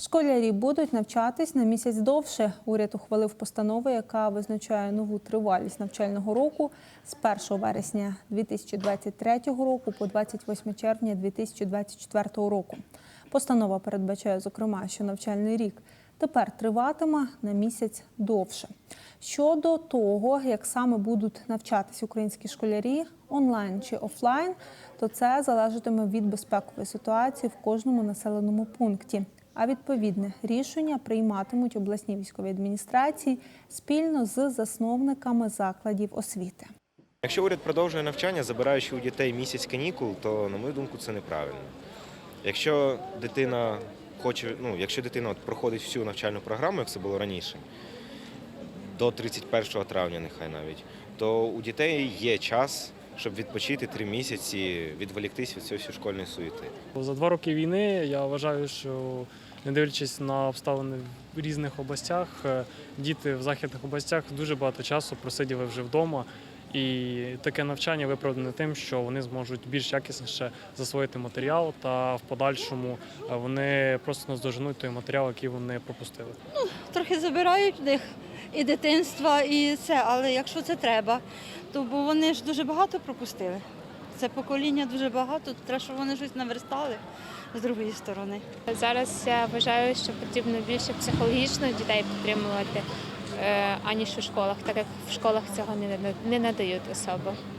Школярі будуть навчатись на місяць довше. Уряд ухвалив постанову, яка визначає нову тривалість навчального року з 1 вересня 2023 року по 28 червня 2024 року. Постанова передбачає, зокрема, що навчальний рік тепер триватиме на місяць довше. Щодо того, як саме будуть навчатись українські школярі онлайн чи офлайн, то це залежатиме від безпекової ситуації в кожному населеному пункті. А відповідне рішення прийматимуть обласні військові адміністрації спільно з засновниками закладів освіти. Якщо уряд продовжує навчання, забираючи у дітей місяць канікул, то на мою думку це неправильно. Якщо дитина хоче, ну якщо дитина от проходить всю навчальну програму, як це було раніше, до 31 травня, нехай навіть, то у дітей є час, щоб відпочити три місяці, відволіктись від цієї школьної суєти. За два роки війни я вважаю, що не дивлячись на обставини в різних областях, е, діти в західних областях дуже багато часу просиділи вже вдома. І таке навчання виправдане тим, що вони зможуть більш якісніше засвоїти матеріал, та в подальшому е, вони просто наздоженуть той матеріал, який вони пропустили. трохи забирають в них і дитинства, і це, але якщо це треба, то бо вони ж дуже багато пропустили. Це покоління дуже багато, то треба, щоб вони щось наверстали з другої сторони. Зараз я вважаю, що потрібно більше психологічно дітей підтримувати, аніж у школах, так як в школах цього не надають особо.